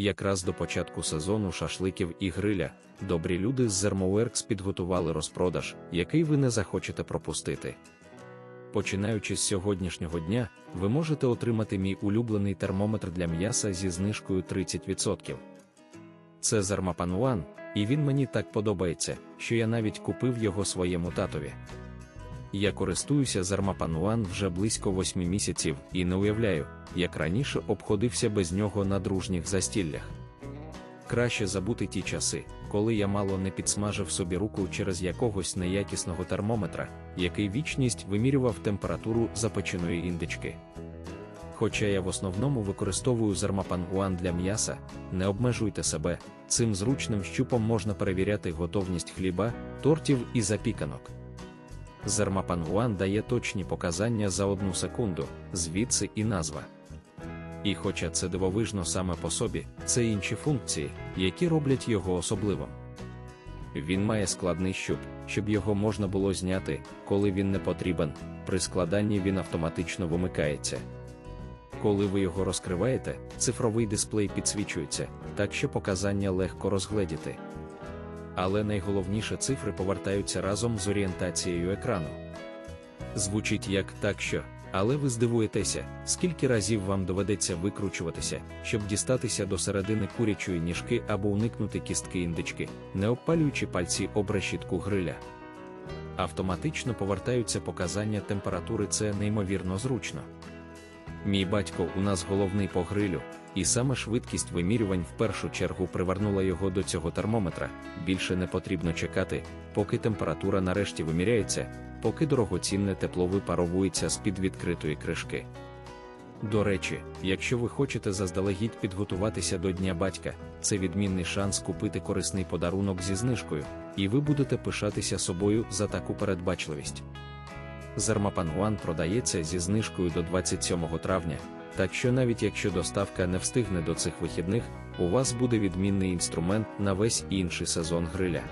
Якраз до початку сезону шашликів і гриля добрі люди з Зермоверкс підготували розпродаж, який ви не захочете пропустити. Починаючи з сьогоднішнього дня, ви можете отримати мій улюблений термометр для м'яса зі знижкою 30%. Це Зермапан One, і він мені так подобається, що я навіть купив його своєму татові. Я користуюся Зермапан One вже близько 8 місяців і не уявляю, як раніше обходився без нього на дружніх застіллях. Краще забути ті часи, коли я мало не підсмажив собі руку через якогось неякісного термометра, який вічність вимірював температуру запеченої індички. Хоча я в основному використовую Зермапан One для м'яса, не обмежуйте себе, цим зручним щупом можна перевіряти готовність хліба, тортів і запіканок. Зермапан One дає точні показання за одну секунду, звідси і назва. І хоча це дивовижно саме по собі, це інші функції, які роблять його особливим. Він має складний щуп, щоб його можна було зняти, коли він не потрібен, при складанні він автоматично вимикається. Коли ви його розкриваєте, цифровий дисплей підсвічується, так що показання легко розгледіти. Але найголовніше цифри повертаються разом з орієнтацією екрану. Звучить як так що, але ви здивуєтеся, скільки разів вам доведеться викручуватися, щоб дістатися до середини курячої ніжки або уникнути кістки індички, не обпалюючи пальці об решітку гриля. Автоматично повертаються показання температури, це неймовірно зручно. Мій батько у нас головний по грилю, і саме швидкість вимірювань в першу чергу привернула його до цього термометра. Більше не потрібно чекати, поки температура нарешті виміряється, поки дорогоцінне тепло випаровується з-під відкритої кришки. До речі, якщо ви хочете заздалегідь підготуватися до Дня батька, це відмінний шанс купити корисний подарунок зі знижкою, і ви будете пишатися собою за таку передбачливість. Зермапан One продається зі знижкою до 27 травня, так що навіть якщо доставка не встигне до цих вихідних, у вас буде відмінний інструмент на весь інший сезон гриля.